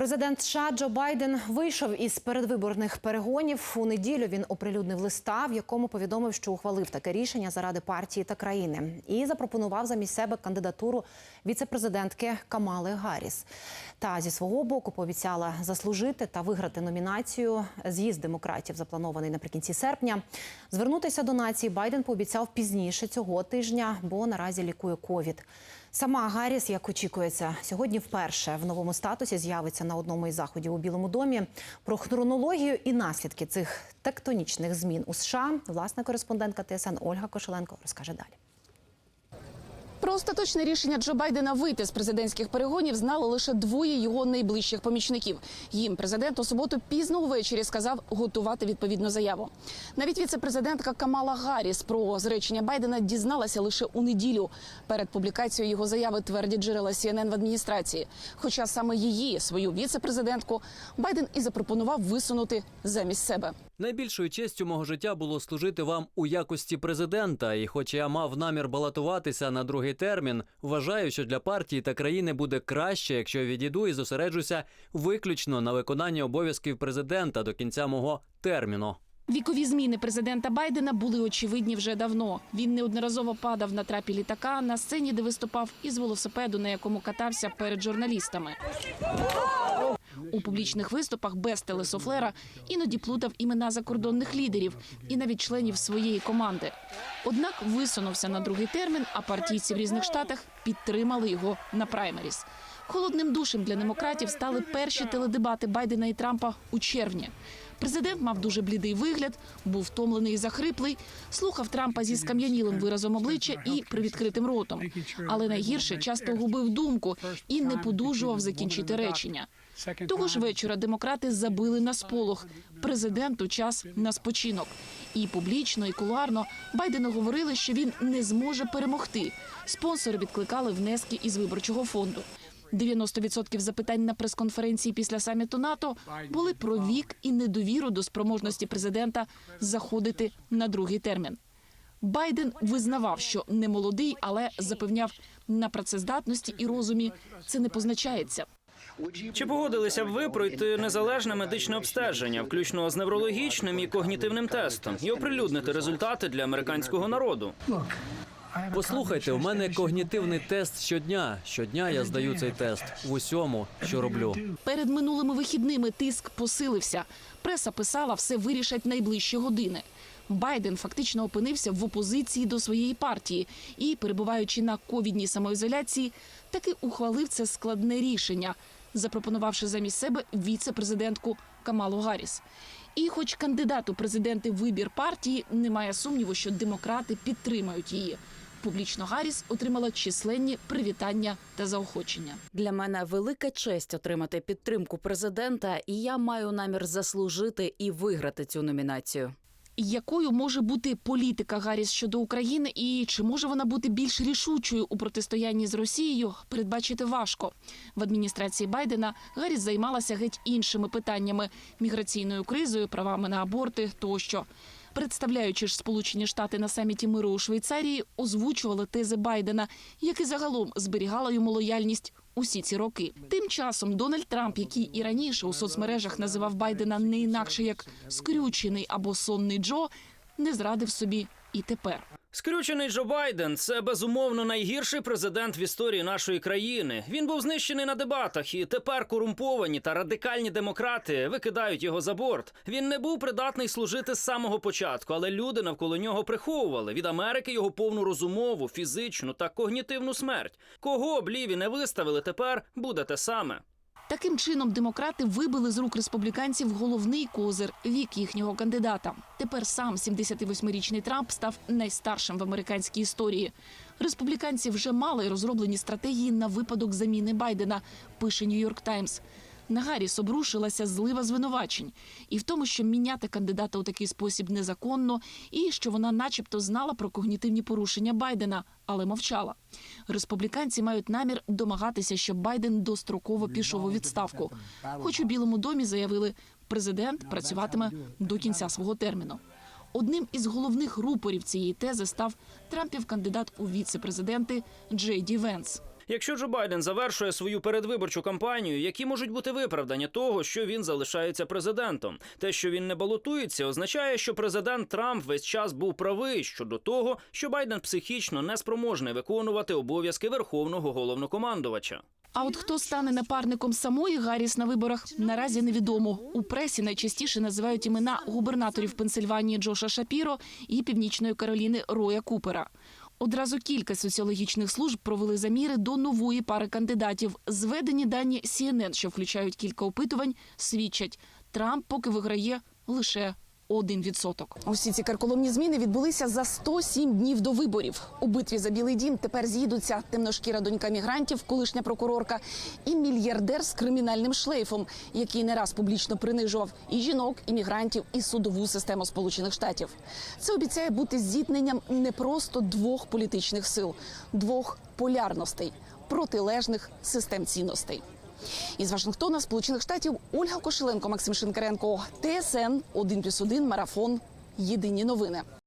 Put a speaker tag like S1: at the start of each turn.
S1: Президент США Джо Байден вийшов із передвиборних перегонів. У неділю він оприлюднив листа, в якому повідомив, що ухвалив таке рішення заради партії та країни, і запропонував замість себе кандидатуру віцепрезидентки Камали Гарріс. Та зі свого боку пообіцяла заслужити та виграти номінацію. З'їзд демократів запланований наприкінці серпня. Звернутися до нації Байден пообіцяв пізніше цього тижня, бо наразі лікує ковід. Сама Гарріс, як очікується, сьогодні вперше в новому статусі з'явиться на одному із заходів у Білому домі. Про хронологію і наслідки цих тектонічних змін у США власна кореспондентка ТСН Ольга Кошеленко розкаже далі.
S2: Про остаточне рішення Джо Байдена вийти з президентських перегонів знали лише двоє його найближчих помічників. Їм президент у суботу пізно увечері сказав готувати відповідну заяву. Навіть віцепрезидентка Камала Гарріс про зречення Байдена дізналася лише у неділю. Перед публікацією його заяви твердять джерела CNN в адміністрації. Хоча саме її, свою віцепрезидентку, Байден і запропонував висунути замість себе.
S3: Найбільшою честю мого життя було служити вам у якості президента. І, хоч я мав намір балотуватися на другий термін, вважаю, що для партії та країни буде краще, якщо відійду і зосереджуся виключно на виконанні обов'язків президента до кінця мого терміну.
S2: Вікові зміни президента Байдена були очевидні вже давно. Він неодноразово падав на трапі літака на сцені, де виступав із велосипеду, на якому катався перед журналістами. У публічних виступах без телесофлера іноді плутав імена закордонних лідерів і навіть членів своєї команди. Однак висунувся на другий термін, а партійці в різних штатах підтримали його на праймеріс. Холодним душем для демократів стали перші теледебати Байдена і Трампа у червні. Президент мав дуже блідий вигляд, був втомлений і захриплий, слухав Трампа зі скам'янілим виразом обличчя і привідкритим ротом. Але найгірше часто губив думку і не подужував закінчити речення. Того ж вечора демократи забили на сполох. Президенту час на спочинок. І публічно, і кулуарно Байдену говорили, що він не зможе перемогти. Спонсори відкликали внески із виборчого фонду. 90% запитань на прес-конференції після саміту НАТО були про вік і недовіру до спроможності президента заходити на другий термін. Байден визнавав, що не молодий, але запевняв на працездатності і розумі це не позначається.
S4: Чи погодилися б ви пройти незалежне медичне обстеження, включно з неврологічним і когнітивним тестом, і оприлюднити результати для американського народу?
S3: Послухайте, у мене когнітивний тест щодня. Щодня я здаю цей тест в усьому, що роблю.
S2: Перед минулими вихідними тиск посилився. Преса писала, все вирішать найближчі години. Байден фактично опинився в опозиції до своєї партії і, перебуваючи на ковідній самоізоляції, таки ухвалив це складне рішення, запропонувавши замість себе віце-президентку Камалу Гарріс. І, хоч кандидат у президенти вибір партії, немає сумніву, що демократи підтримають її. Публічно Гарріс отримала численні привітання та заохочення.
S5: Для мене велика честь отримати підтримку президента, і я маю намір заслужити і виграти цю номінацію.
S2: Якою може бути політика Гарріс щодо України, і чи може вона бути більш рішучою у протистоянні з Росією, передбачити важко. В адміністрації Байдена Гарріс займалася геть іншими питаннями міграційною кризою, правами на аборти тощо. Представляючи ж Сполучені Штати на саміті миру у Швейцарії, озвучували тези Байдена, як і загалом зберігала йому лояльність усі ці роки. Тим часом Дональд Трамп, який і раніше у соцмережах називав Байдена не інакше як скрючений або сонний Джо, не зрадив собі і тепер.
S4: Скрючений Джо Байден це безумовно найгірший президент в історії нашої країни. Він був знищений на дебатах, і тепер корумповані та радикальні демократи викидають його за борт. Він не був придатний служити з самого початку, але люди навколо нього приховували від Америки його повну розумову, фізичну та когнітивну смерть. Кого б ліві не виставили, тепер буде те саме.
S2: Таким чином, демократи вибили з рук республіканців головний козир вік їхнього кандидата. Тепер сам 78-річний Трамп став найстаршим в американській історії. Республіканці вже мали розроблені стратегії на випадок заміни Байдена. Пише Нью-Йорк Таймс. На Гарріс обрушилася злива звинувачень і в тому, що міняти кандидата у такий спосіб незаконно, і що вона, начебто, знала про когнітивні порушення Байдена, але мовчала. Республіканці мають намір домагатися, щоб Байден достроково пішов у відставку. Хоч у Білому домі заявили, президент працюватиме до кінця свого терміну. Одним із головних рупорів цієї тези став Трампів кандидат у віце-президенти Джей Ді Венс.
S4: Якщо Джо Байден завершує свою передвиборчу кампанію, які можуть бути виправдання того, що він залишається президентом? Те, що він не балотується, означає, що президент Трамп весь час був правий щодо того, що Байден психічно неспроможний виконувати обов'язки верховного головнокомандувача.
S2: А от хто стане напарником самої Гарріс на виборах, наразі невідомо. У пресі найчастіше називають імена губернаторів Пенсильванії Джоша Шапіро і Північної Кароліни Роя Купера. Одразу кілька соціологічних служб провели заміри до нової пари кандидатів. Зведені дані CNN, що включають кілька опитувань, свідчать, Трамп поки виграє лише 1%.
S6: Усі ці карколомні зміни відбулися за 107 днів до виборів. У битві за білий дім тепер з'їдуться темношкіра донька мігрантів, колишня прокурорка, і мільярдер з кримінальним шлейфом, який не раз публічно принижував і жінок, і мігрантів, і судову систему Сполучених Штатів. Це обіцяє бути зіткненням не просто двох політичних сил, двох полярностей, протилежних систем цінностей. Із Вашингтона, Сполучених Штатів, Ольга Кошеленко, Максим Шинкаренко, ТСН 1+,1, Марафон. Єдині новини.